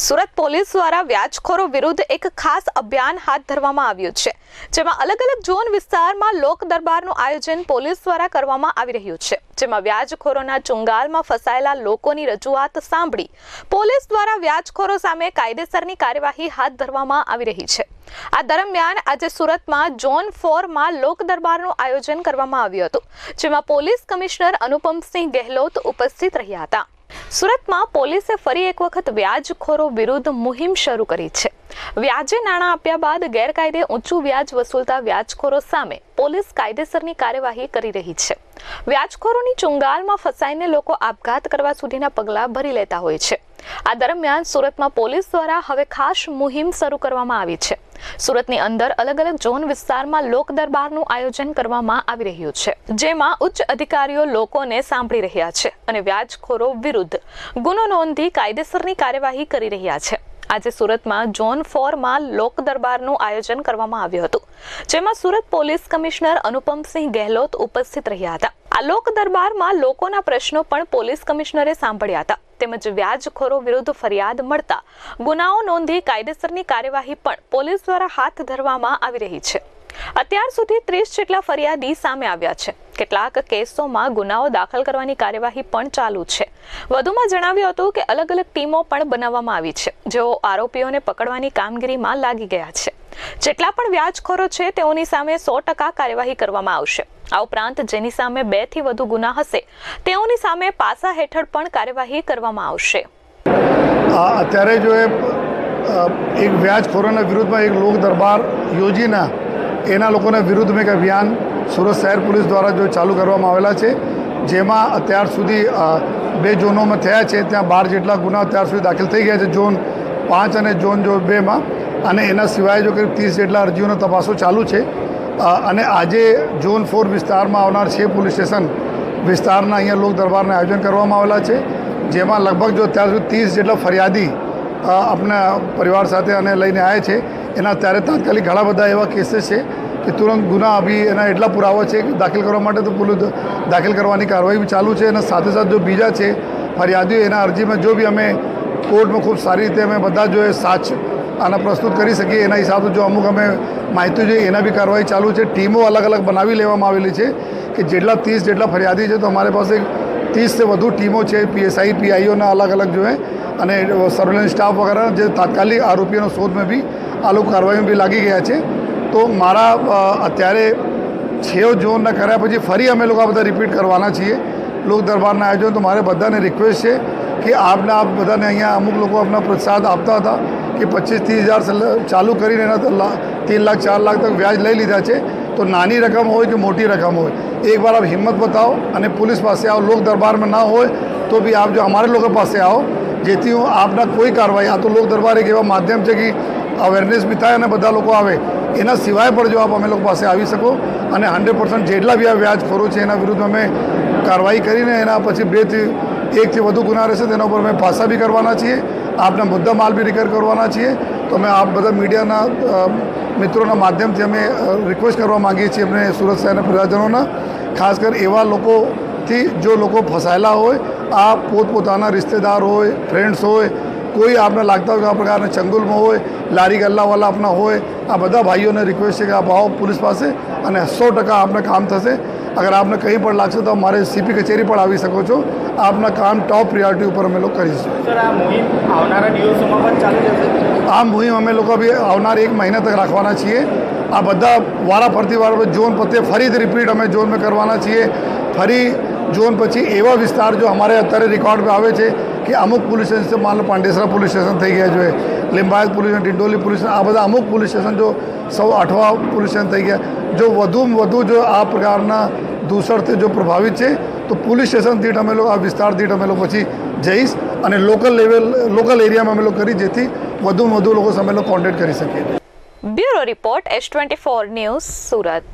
Surat police દ્વારા વ્યાજખોરો વિરુદ્ધ એક ખાસ અભિયાન હાથ ધરવામાં આવ્યું છે, જેમાં અલગ અલગ ઝોન વિસ્તારમાં લોક દરબારનું આયોજન પોલીસ દ્વારા કરવામાં આવી રહ્યું છે, જેમાં વ્યાજખોરોના ચુંગાલમાં ફસાયેલા લોકોની રજૂઆત સાંભળી પોલીસ દ્વારા વ્યાજખોરો સામે કાયદેસરની કાર્યવાહી હાથ ધરવામાં આવી રહી છે. આ દરમિયાન આજે સુરતમાં ઝોન ફોરમાં લોક દરબારનું આયોજન કરવામાં આવ્યું હતું, જેમાં પોલીસ કમિશનર અનુપમસિંહ ગેહલોત ઉપસ્થિત રહ્યા હતા. સુરતમાં પોલીસે ફરી એક વખત વ્યાજખોરો વિરુદ્ધ મુહિમ શરૂ કરી છે. વ્યાજે નાણાં આપ્યા બાદ ગેરકાયદે ઊંચું વ્યાજ વસૂલતા વ્યાજખોરો સામે પોલીસ કાયદેસરની કાર્યવાહી કરી રહી છે. વ્યાજખોરોની ચુંગાલમાં ફસાઈને લોકો આપઘાત કરવા સુધીના પગલાં ભરી લેતા હોય છે. આ દરમિયાન સુરતમાં પોલીસ દ્વારા હવે ખાસ મુહિમ શરૂ કરવામાં આવી છે. સુરતની અંદર અલગ અલગ ઝોન વિસ્તારમાં લોક દરબારનું આયોજન કરવામાં આવી રહ્યું છે, જેમાં ઉચ્ચ અધિકારીઓ લોકોને સાંભળી રહ્યા છે અને વ્યાજખોરો વિરુદ્ધ ગુનો નોંધી કાયદેસરની કાર્યવાહી કરી રહ્યા છે. આજે સુરતમાં ઝોન ફોરમાં લોક દરબારનું આયોજન કરવામાં આવ્યું હતું, જેમાં સુરત પોલીસ કમિશનર અનુપમસિંહ ગેહલોત ઉપસ્થિત રહ્યા હતા. આ લોક દરબારમાં લોકોના પ્રશ્નો પણ પોલીસ કમિશનરે સાંભળ્યા હતા. તેમજ વ્યાજખોરો વિરુદ્ધ ફરિયાદ મળતા ગુનાઓ નોંધી કાયદેસરની કાર્યવાહી પણ પોલીસ દ્વારા હાથ ધરવામાં આવી રહી છે. અત્યાર સુધી ત્રીસ જેટલા ફરિયાદી સામે આવ્યા છે. કેટલાક કેસોમાં ગુનાઓ દાખલ કરવાની કાર્યવાહી પણ ચાલુ છે. વધુમાં જણાવ્યું હતું કે અલગ અલગ ટીમો પણ બનાવવામાં આવી છે. જેઓ આરોપીઓને પકડવાની કામગીરીમાં લાગી ગયા છે. જેટલા પણ વ્યાજખોરો છે, તેઓની સામે સો ટકા કાર્યવાહી કરવામાં આવશે. આ ઉપરાંત જેની સામે બેથી વધુ ગુના હશે, તેઓની સામે પાસા હેઠળ પણ કાર્યવાહી કરવામાં આવશે. અત્યારે જો એ એક વ્યાજખોરોના વિરુદ્ધમાં એક લોક દરબાર યોજીને, એના લોકોના વિરુદ્ધમાં એક અભિયાન સુરત શહેર પોલીસ દ્વારા જો ચાલુ કરવામાં આવેલા છે, જેમાં અત્યાર સુધી બે ઝોનોમાં થયા છે, ત્યાં બાર જેટલા ગુના અત્યાર સુધી દાખલ થઈ ગયા છે, ઝોન પાંચ અને ઝોન જો બેમાં, અને એના સિવાય જો કરીબ ત્રીસ જેટલા અરજીઓનો તપાસો ચાલુ છે અને આજે ઝોન ફોર વિસ્તારમાં આવનાર છે પોલીસ સ્ટેશન, વિસ્તારના અહીંયા લોક દરબારના આયોજન કરવામાં આવેલા છે, જેમાં લગભગ જો અત્યાર સુધી ત્રીસ જેટલા ફરિયાદી આપણા પરિવાર સાથે અને લઈને આવ્યા છે, એના અત્યારે તાત્કાલિક ઘણા બધા એવા કેસીસ છે, કે તુરંત ગુના અભી એના એટલા પુરાવા છે કે દાખલ કરવા માટે તો પોલીસ દાખલ કરવાની કાર્યવાહી ચાલુ છે, અને સાથે સાથે જો બીજા છે, ફરિયાદીઓ એના અરજીમાં જો બી અમે કોર્ટમાં ખૂબ સારી રીતે અમે બધા જો એ સાચ આના પ્રસ્તુત કરી શકીએ એના હિસાબે જો અમુક અમે માહિતી જોઈએ, એના બી કાર્યવાહી ચાલુ છે. ટીમો અલગ અલગ બનાવી લેવામાં આવેલી છે કે જેટલા ત્રીસ જેટલા ફરિયાદી છે તો અમારી પાસે ત્રીસથી વધુ ટીમો છે, પીએસઆઈ, પીઆઈઓના અલગ અલગ જોઈએ અને સર્વેલન્સ સ્ટાફ વગેરે જે તાત્કાલિક આરોપીઓનો શોધમાં બી આ લોકો કાર્યવાહીમાં બી લાગી ગયા છે. તો મારા અત્યારે છેવ ઝોનના કર્યા પછી ફરી અમે લોકો આ બધા રિપીટ કરવાના છીએ. લોક દરબારના આયોજન તો મારે બધાને રિક્વેસ્ટ છે. કે આપને આપ બધાને અહીંયા અમુક લોકો આપના પ્રસાદ આપતા હતા કે પચીસ ત્રીસ હજાર ચાલુ કરીને એના ત્રણ લાખ, ચાર લાખ તક વ્યાજ લઈ લીધા છે. તો નાની રકમ હોય કે મોટી રકમ હોય એક વાર આપ હિંમત બતાવો અને પોલીસ પાસે આવો, લોક દરબારમાં ના હોય તો બી આપ જો અમારા લોકો પાસે આવો, જેથી હું આપના કોઈ કાર્યવાહી, આ તો લોક દરબાર એક એવા માધ્યમ છે કે અવેરનેસ બી થાય અને બધા લોકો આવે. એના સિવાય પણ જો આપ અમે લોકો પાસે આવી શકો અને હંડ્રેડ પર્સન્ટ જેટલા બી આ વ્યાજ વ્યાજખોરો છે એના વિરુદ્ધ અમે કાર્યવાહી કરીને એના પછી બે એકથી વધુ ગુના રહેશે, તેના ઉપર અમે પાસા બી કરવાના છીએ. આપના મુદ્દા માલ બી રિકવર કરવાના છીએ. તો અમે આપ બધા મીડિયાના મિત્રોના માધ્યમથી અમે રિક્વેસ્ટ કરવા માગીએ છીએ અમને સુરત શહેરના પ્રજાજનોના. ખાસ કરી એવા લોકોથી જો લોકો ફસાયેલા હોય, આ પોતપોતાના રિશ્તેદાર હોય ફ્રેન્ડ્સ હોય, કોઈ આપને લાગતા હોય કે આ પ્રકારના ચંગુલમાં હોય, લારી ગલ્લાવાલા આપના હોય, આ બધા ભાઈઓને રિક્વેસ્ટ છે કે આપ આવો પોલીસ પાસે અને સો ટકા આપને કામ થશે. અગર આપને કંઈ પણ લાગશે તો અમારે સીપી કચેરી પણ આવી શકો છો. આપના કામ ટોપ પ્રિયોરિટી ઉપર અમે લોકો કરીશું. આ મુહિમ અમે લોકો બી આવનાર એક મહિના તક રાખવાના છીએ. આ બધા વારા ફરતી વાર ઝોન પતે ફરીથી રિપીટ અમે ઝોનમાં કરવાના છીએ. ફરી ઝોન પછી એવા વિસ્તાર જો અમારે અત્યારે રેકોર્ડમાં આવે છે કે અમુક પોલીસ સ્ટેશન માનો પાંડેસરા પોલીસ સ્ટેશન થઈ ગયા જોઈએ લિંબાયત પોલીસ ડિંડોલી પોલીસ આ બધા અમુક પોલીસ સ્ટેશન જો સૌ અઠવા પોલીસ સ્ટેશન થઈ ગયા. જો વધુમાં વધુ જો આ પ્રકારના દૂષણથી જો પ્રભાવિત છે, તો પોલીસ સ્ટેશન દીઠ અમે લોકો આ વિસ્તાર દીઠ અમે લોકો પછી જઈશ અને લોકલ લેવલ, લોકલ એરિયામાં અમે લોકો કરી જેથી વધુમાં વધુ લોકો સામે લોકો કોન્ટેક્ટ કરી શકીએ. Bureau report S twenty four news Surat.